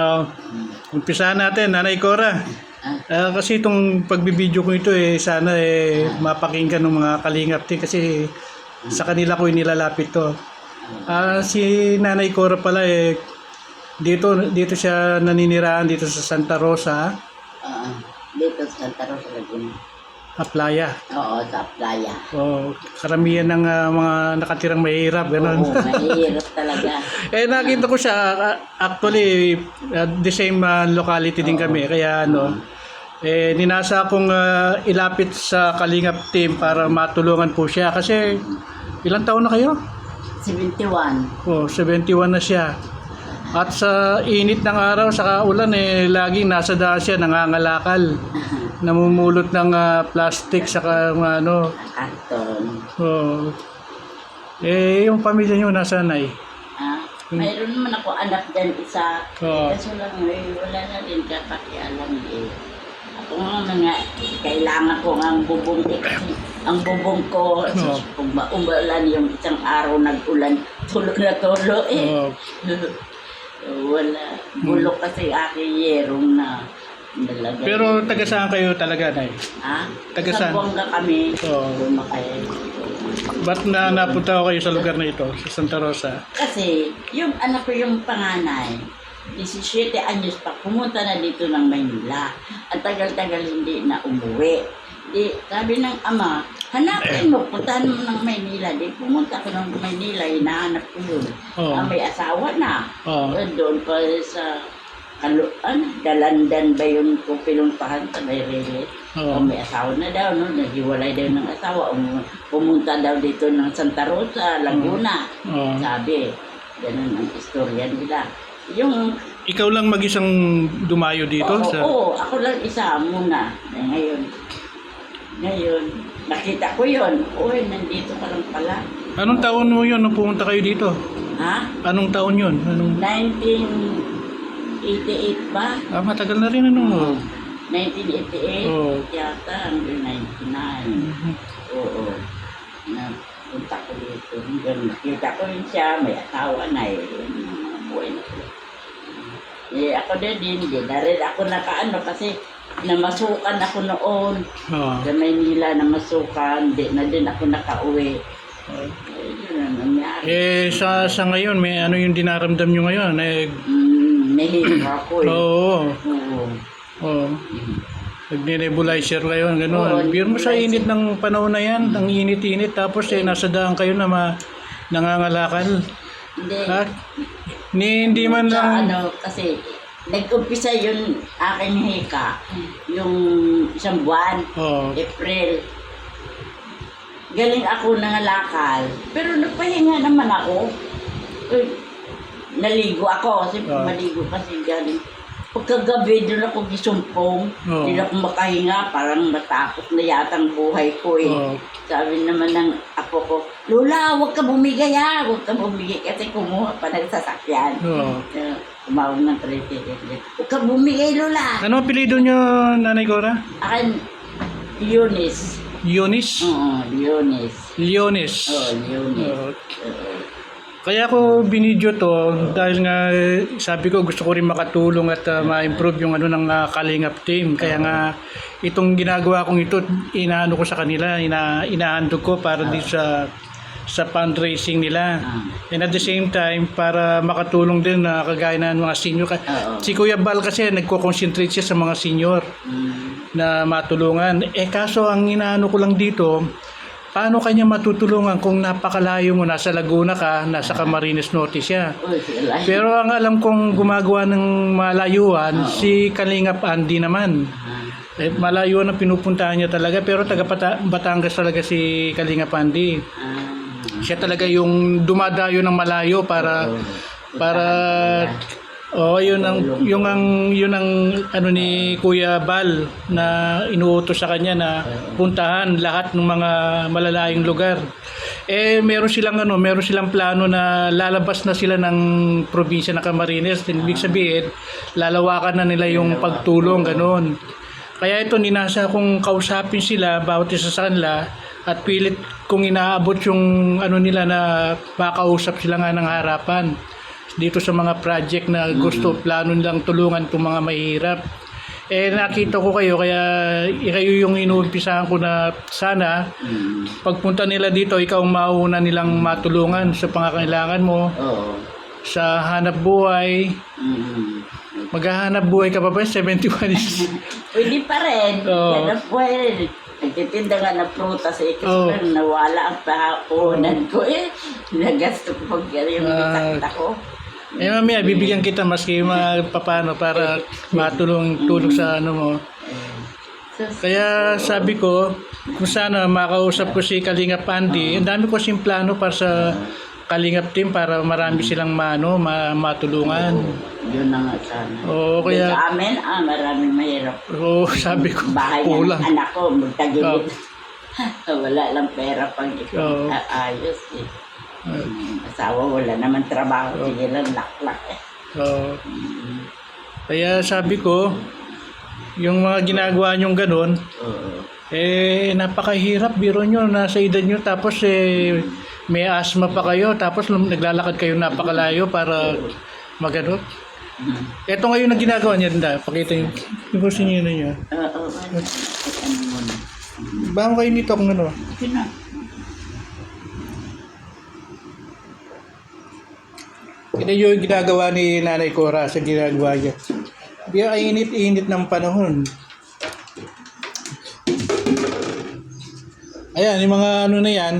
Ah, umpisa natin, Nanay Cora. Ah, kasi itong pagbibideo ko ito eh, sana eh, mapakinggan ng mga kalingap din kasi sa kanila ko inilalapit to. Ah, si Nanay Cora pala eh, dito, dito siya naninirahan dito sa Santa Rosa, Oo. dito sa Santa Rosa, Laguna. Aplaya. Oo, sa playa. O, karamihan ng ah, mga nakatirang mahirap, gano'n. Oo, mahirap talaga. Eh nakita ko siya ah, actually uh, the same uh, locality din kami kaya ano eh ninasa akong uh, ilapit sa Kalingap team para matulungan po siya kasi ilang taon na kayo? 71. Oh, 71 na siya. At sa init ng araw saka ulan eh laging nasa daan siya nangangalakal. Namumulot ng ah, plastic saka mga ano. Karton. Oh. Eh yung pamilya niyo nasa nay. Ah, mayroon naman ako anak dyan isa. Oo. Kaso lang, eh, wala na rin kapakialam eh. Ako nga mga, kailangan ko nga ang bubong eh, kasi ang bubong ko, Oo. kung maulan yung isang araw nag-ulan, tulo na tulo eh. Oh, wala. Bulok kasi aking yerong na nalagay. pero taga saan kayo talaga nay? ha? taga sa saan? Buanga kami, Oo. lumakay. Ba't na napunta ko kayo sa lugar na ito, sa Santa Rosa? Kasi, yung anak ko yung panganay, 17 anyos pa, pumunta na dito ng Maynila. Ang tagal-tagal hindi na umuwi. Di, sabi ng ama, hanapin mo, puntahan mo ng Maynila. Di, pumunta ko ng Maynila, hinahanap ko yun. Oo. Ah, may asawa na. Oo. Eh, Doon pa sa, ano, ano, dalandan ba yun kung pinuntahan sa Mayrili? Oo. Oh, may asawa na daw, no? Naghiwalay daw ng asawa. Um, pumunta daw dito ng Santa Rosa, Laguna. Oo. Sabi, ganun ang istorya nila. Yung, Ikaw lang mag-isang dumayo dito? oo, sa... oo, ako lang isa muna. Eh, ngayon, ngayon, nakita ko yon Uy, nandito ka lang pala. Anong taon mo yun nung pumunta kayo dito? Ha? Anong taon yun? Anong... 1988 ba? Ah, matagal na rin ano? 1988 Oo. yata hanggang 99. Mhm. Oo. Na punta ko dito. Hanggang nakita ko rin siya, may asawa na eh. Yung mga buhay na sila. Eh, ako din din, di na rin ako nakaano kasi namasukan ako noon. Oo. Sa Maynila namasukan, di na din ako nakauwi. Eh, yun ang nangyari. Eh, sa, sa ngayon, may ano yung dinaramdam nyo ngayon? Eh, Mm, nahihiga ako eh. oo. Oo. Oo. Nagne-nebulizer kayo, Oo, gano'n. Biro mo sa init ng panahon na yan, ang init-init, tapos eh, nasa daan kayo na ma, nangangalakal. Hindi. Ha? Ni, hindi man Sa lang... ano, kasi nag-umpisa yung aking hika, yung isang buwan, Oo. April. Galing ako nangalakal, pero nagpahinga naman ako. Uy, naligo ako, kasi Ah. maligo kasi galing. Pagkagabi, doon ako gisumpong. Oo. Hindi ako makahinga, parang natakot na yata ang buhay ko eh. Oo. Sabi naman ng apo ko, Lola, huwag ka bumigay ha, huwag ka bumigay kasi kumuha pa ng sasakyan. Oo. Uh, tumawag ng tricycle. Huwag ka bumigay, Lola. Ano ang apelido nyo, Nanay Cora? Akin, Eunice. Eunice? Oo, Eunice. Leonis. Oo, Eunice. Oo. Oo. Kaya ako binidyo to dahil nga sabi ko gusto ko rin makatulong at uh, ma-improve yung ano ng uh, Kalingap team. Kaya nga itong ginagawa kong ito, inaano ko sa kanila, ina inahandog ko para di sa sa fundraising nila. Ah. And at the same time, para makatulong din na kagaya ng mga senior. Si Kuya Bal kasi nagko-concentrate siya sa mga senior Mm. na matulungan. Eh kaso ang inaano ko lang dito, paano kanya matutulungan kung napakalayo mo, nasa Laguna ka, nasa Camarines Norte siya. Pero ang alam kong gumagawa ng malayuan, Oo. si Kalingap Andy naman. Ah, Eh, malayuan ang pinupuntahan niya talaga, pero taga Batangas talaga si Kalingap Andy. ah. Siya talaga yung dumadayo ng malayo para para Oh, yun ang yung ang yun ang ano ni Kuya Bal na inuutos sa kanya na puntahan lahat ng mga malalayong lugar. Eh meron silang ano, meron silang plano na lalabas na sila ng probinsya ng Camarines. Ibig sabihin, lalawakan na nila yung pagtulong ganun. Kaya ito ninasa kong kausapin sila bawat isa sa kanila at pilit kong inaabot yung ano nila na makausap sila nga ng harapan. Dito sa mga project na gusto plano nilang tulungan itong mga mahihirap. Eh nakita ko kayo kaya kayo yung inuumpisahan ko na sana Mm. pagpunta nila dito ikaw ang mauna nilang matulungan sa pangangailangan mo Oo. sa hanap buhay. Mm. Maghahanap buhay ka pa ba? 71 is... Pwede pa rin. Oo. Yan ang pwede. Nagtitinda nga ng prutas eh. Kasi parang nawala ang pahaponan ko eh. Nagasto ko pag yung bitakta ko. Eh mamaya, bibigyan kita maski mapapano para matulong tulong sa ano mo. Kaya sabi ko, kung sana makausap ko si Kalingap Andy, ang dami ko kasing plano para sa Kalingap team para marami silang mano, ma- matulungan. yun na nga sana. Oo, Kaya, sa amin, ah, maraming mahirap. oo, sabi ko, Bahay kulang. ng anak ko, magtagilid. Oh. wala lang pera pang Oo. ayos eh. Mm, Asawa, wala naman trabaho. Oo. Sige lang, laklak eh. Oo. Mm, kaya sabi ko, yung mga ginagawa nyong ganun, Oo. eh, napakahirap, biro nyo, nasa edad nyo, tapos eh, may asthma pa kayo, tapos naglalakad kayo napakalayo para magano. Ito ngayon ang ginagawa niya, Linda. Pakita niyo. Ibusin niyo na niyo. Oo, ano, na. Bahan kayo nito kung ano. Yun na. Ito yung ginagawa ni Nanay Cora sa ginagawa niya. Di ay init-init ng panahon. Ayan, yung mga ano na yan,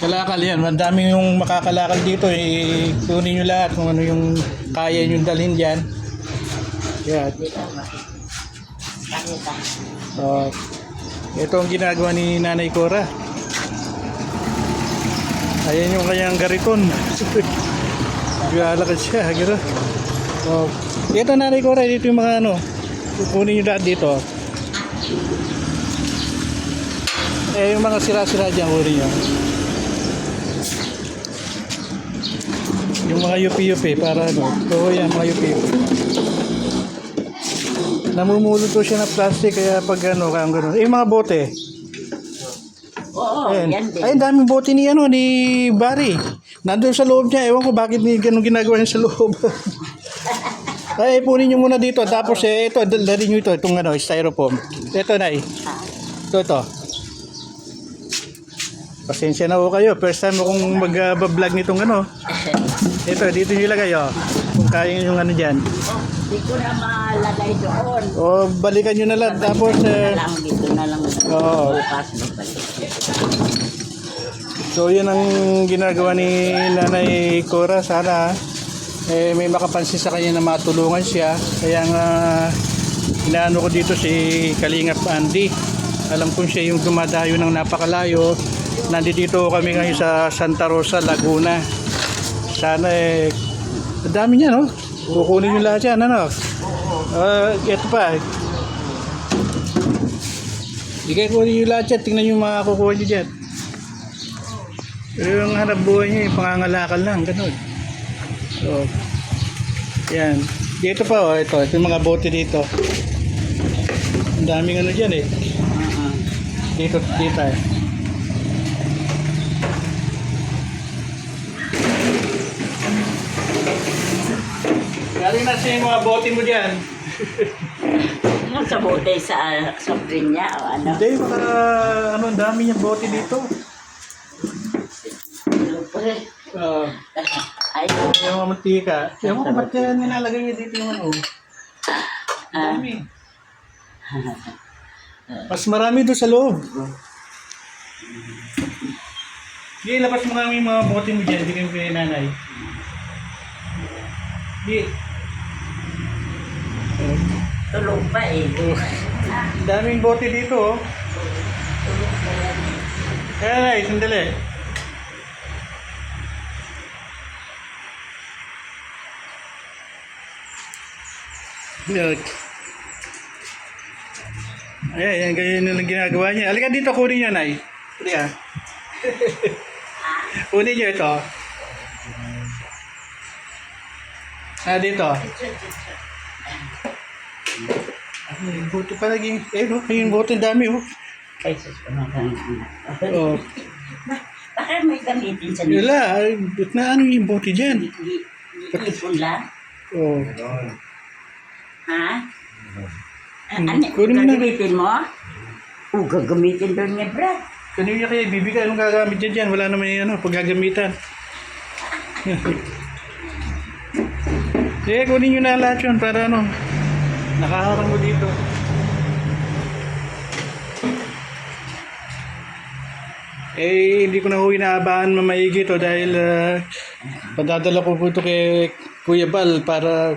kalakal yan. Madami yung makakalakal dito. Eh, kunin nyo lahat kung ano yung kaya nyo dalhin dyan. Yan. Pakita. Uh, ito ang ginagawa ni Nanay Cora. Ayan yung kanyang gariton. Naglalakad siya. Gano'n. Oh. Ito Nanay Cora, dito yung mga ano. Kukunin nyo lahat dito. Eh, yung mga sira-sira dyan, kunin nyo. Yung mga yupi-yupi, para ano. Oo, yan, mga yupi-yupi. Namumulot to siya ng plastic kaya pag ano, kaya gano'n. Eh, yung mga bote. Oo, Ayan. yan din. Ay, daming bote ni ano ni Barry. Nandun sa loob niya. Ewan ko bakit ganun ginagawa niya sa loob. Ay, punin niyo muna dito. Tapos eh, ito, dal- dalhin niyo ito. Itong ano, styrofoam. Ito na Ah, Ito, ito. Pasensya na ho kayo. First time akong mag-vlog nitong ano. Ito, dito niyo ilagay, oh. Kung kaya yung ano dyan. Di ko na malagay doon. O, balikan niyo na lang. Tapos, Dito eh, na lang, dito na lang. Oo. Bukas. So yun ang ginagawa ni Nanay Cora. Sana eh, may makapansin sa kanya na matulungan siya. Kaya nga inaano ko dito si Kalingap Andy. Alam kong siya yung dumadayo ng napakalayo. Nandito kami ngayon sa Santa Rosa, Laguna. Sana eh, dami niya no? Kukunin yung lahat yan, ano? Uh, ito pa. Kayo kunin yung lahat yan. Tingnan yung mga kukuha niyo dyan. Pero yung hanap buhay niya, pangangalakal lang, ganun. So, yan. Dito pa, oh, ito, ito yung mga bote dito. Ang daming ano dyan eh. Oo. Dito, dito eh. Galing na yung mga bote mo dyan. Ano sa bote sa sa niya o ano? Hindi, para ano, ang dami niyang bote dito. Uh, Ay, yung mga mantika. Ewan ko ba't kaya nilalagay niya dito yung ano. ah, Dami. Mas marami doon sa loob. Hindi, labas mo nga yung mga bote mo dyan. Bigyan ko yung nanay. Hindi. Tulog pa eh. oh. Daming bote dito, oh. Kaya nay, sandali. Yan. Ayan, yan, ganyan yung ginagawa niya. Halika dito, kunin niyo, Nay. Halika. kunin niyo ito. Ah, dito. Ay, buti pa naging, eh, no, yung ang dami, oh. Ay, sus, kumakain anak. Oh. Bakit may gamitin sa Wala, ay, ba't na ano yung buti dyan? Hindi, Ipon lang? Oo. Ha? Ah, Hmm, Ano, kunin mo na. gagamitin mo? O, gagamitin doon niya, Brad. Kanina niya kaya bibigay, anong gagamit niya dyan? Wala naman yung ano, paggagamitan. Eh, kunin nyo na lahat yun para ano, nakaharang mo dito. Eh, hindi ko na ho inaabahan mamaigi to dahil uh, padadala ko po ito kay Kuya Bal para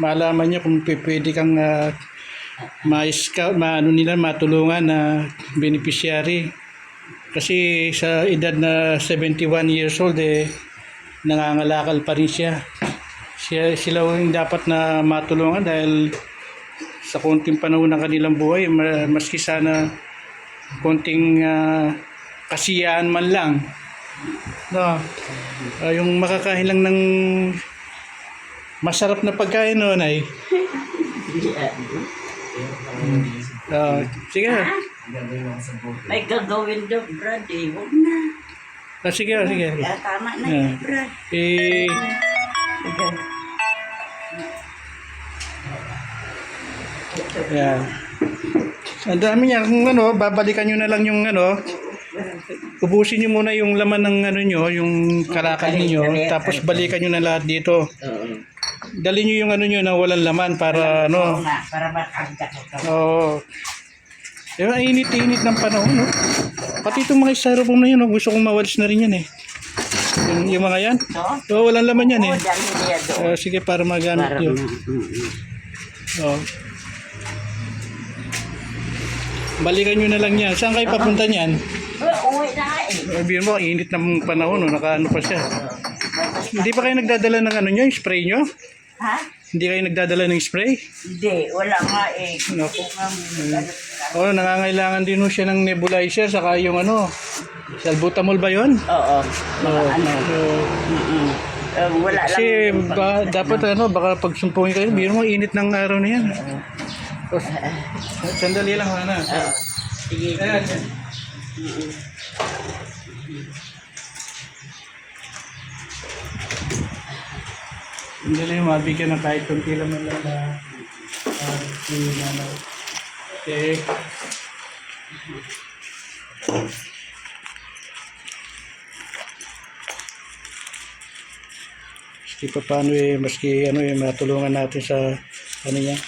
malaman niya kung pwede kang uh, ma-scout, ma ano nila, matulungan na beneficiary. Kasi sa edad na 71 years old, eh, nangangalakal pa rin siya. siya sila yung dapat na matulungan dahil sa konting panahon ng kanilang buhay, ma- maski sana konting ah, kasiyahan man lang. No, Ah, yung makakain lang ng masarap na pagkain noon ay Ah, sige. May gagawin doon, Brad. Eh, huwag na. Ah, sige, ah, sige. Ah, tama na Ah. yan, Brad. Eh. Yan. Ang dami niya. Kung ano, babalikan nyo na lang yung ano, ubusin nyo muna yung laman ng ano nyo, yung kalakal ninyo, tapos balikan nyo na lahat dito. Oo. Dali nyo yung ano nyo na walang laman para ano. para makagda ko to. Oo. Eh, ang init-init ng panahon, no? Pati itong mga styrofoam na yun, no? gusto kong mawalis na rin yan eh. Yung, yung mga yan. So, Oo, walang laman yan eh. Oo, dali niya doon. Ah, sige, para magamit Para, yun. mm, mm. Oo. Balikan nyo na lang yan. Saan kayo papunta niyan? Oh, uwi na eh. Sabihin mo, ang init ng panahon, no? nakaano pa siya. Hindi pa kayo nagdadala ng ano nyo, yung spray nyo? Ha? Hindi kayo nagdadala ng spray? Hindi, wala nga eh. Naku. Ano, Oo, nangangailangan din ho siya ng nebulizer, saka yung ano, salbutamol ba yun? Oo. Oo. ano. Oo. Mm-mm. Eh, wala lang. Kasi ba, dapat ano, baka pag sumpungin kayo, biro mo, init ng araw na yan. O, Sandali lang, Hana. Oo. Sige. Ayan. Mm-mm. Sandali, mabigyan ng kahit kunti lang man lang na uh, si nanay. Okay. Maski pa paano eh, maski ano eh, matulungan natin sa ano niya.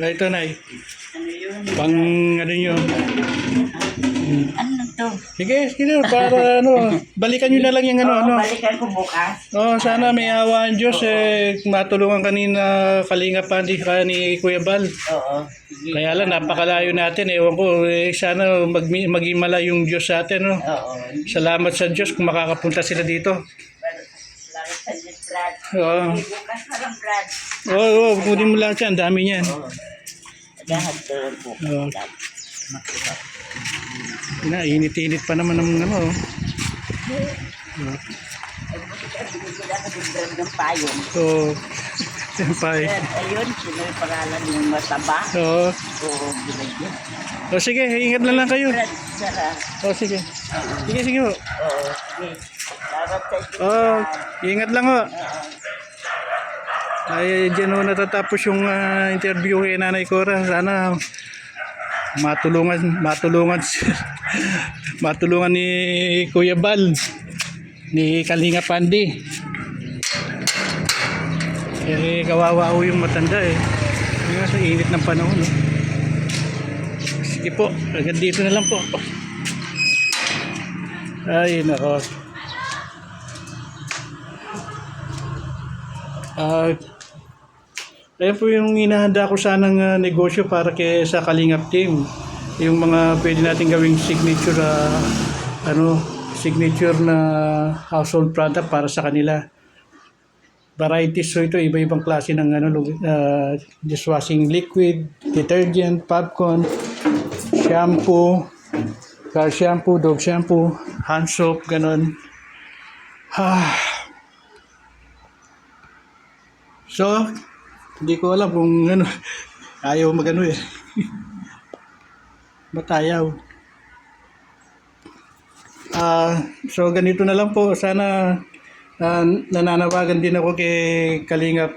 Ah, ito Ano yun? pang ano nyo. Ano to? Sige, sige para ano, balikan nyo na lang yung ano, Oo, ano. balikan ko bukas. Oh, sana may awa ang Diyos eh matulungan kanina Kalinga Pandi ka ni Kuya Bal. Oo. Sige. Kaya lang napakalayo natin ewan ko eh, sana mag maging yung Diyos sa atin no. Oo. Salamat sa Diyos kung makakapunta sila dito. Salamat sa Diyos, Brad. Oo. Sige, bukas na lang, Brad. Oo, oh, oh, kunin mo lang 'yan, dami niyan. Oo. Lahat doon bukas. Oo. Brad. Makuha. Ina, init-init pa naman ng ano. oh. Payong. So, senpai. Ayun, sino yung pangalan yung mataba? Oo. Oo, binigyan. Oh, sige, ingat na lang kayo. Sara. Oh, sige. Sige, sige. oh. Oo, sige. Oh, Brad. ingat lang oh. Oo. Ay, dyan ho natatapos yung ah, interview kay Nanay Cora. Sana matulungan, matulungan, matulungan ni Kuya Bal, ni Kalinga Pandi. Eh, kawawa ho yung matanda eh. Nga sa init ng panahon. No? Sige po, hanggang dito na lang po. Ay, nako. Ah, Ayan po yung inahanda ko sanang uh, negosyo para kay sa Kalingap team. Yung mga pwede natin gawing signature ah, ano, signature na household product para sa kanila. Varieties so ito, iba-ibang klase ng ano, ah, dishwashing liquid, detergent, popcorn, shampoo, car shampoo, dog shampoo, hand soap, ganon. Ah. So, hindi ko alam kung ano, ayaw magano eh. Ba't ayaw? Ah, so ganito na lang po. Sana ah, nananawagan din ako kay Kalingap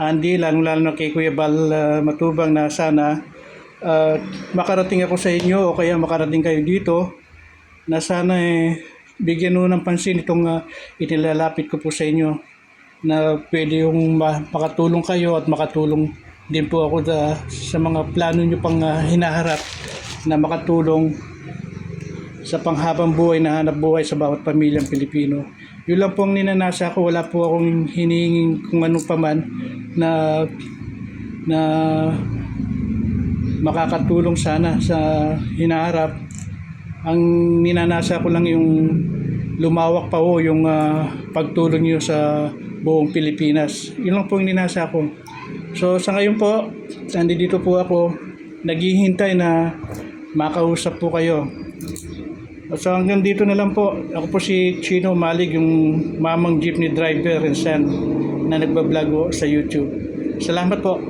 Andy, lalong-lalo na kay Kuya Bal ah, Matubang na sana ah, makarating ako sa inyo o kaya makarating kayo dito na sana eh, bigyan mo ng pansin itong ah, inilalapit ko po sa inyo na pwede yung ma- makatulong kayo at makatulong din po ako sa, sa mga plano nyo pang ah, hinaharap na makatulong sa panghabang buhay na hanap buhay sa bawat pamilyang Pilipino. Yun lang po ang ninanasa ko. Wala po akong hinihinging kung ano pa man na na makakatulong sana sa hinaharap. Ang ninanasa ko lang yung lumawak pa ho yung ah, pagtulong niyo sa buong Pilipinas. Yun lang po ang ninasa ko. So sa ngayon po, nandito po ako naghihintay na makausap po kayo. So hanggang dito na lang po. Ako po si Chino Malig, yung mamang jeepney driver and son na nagbablog sa YouTube. Salamat po.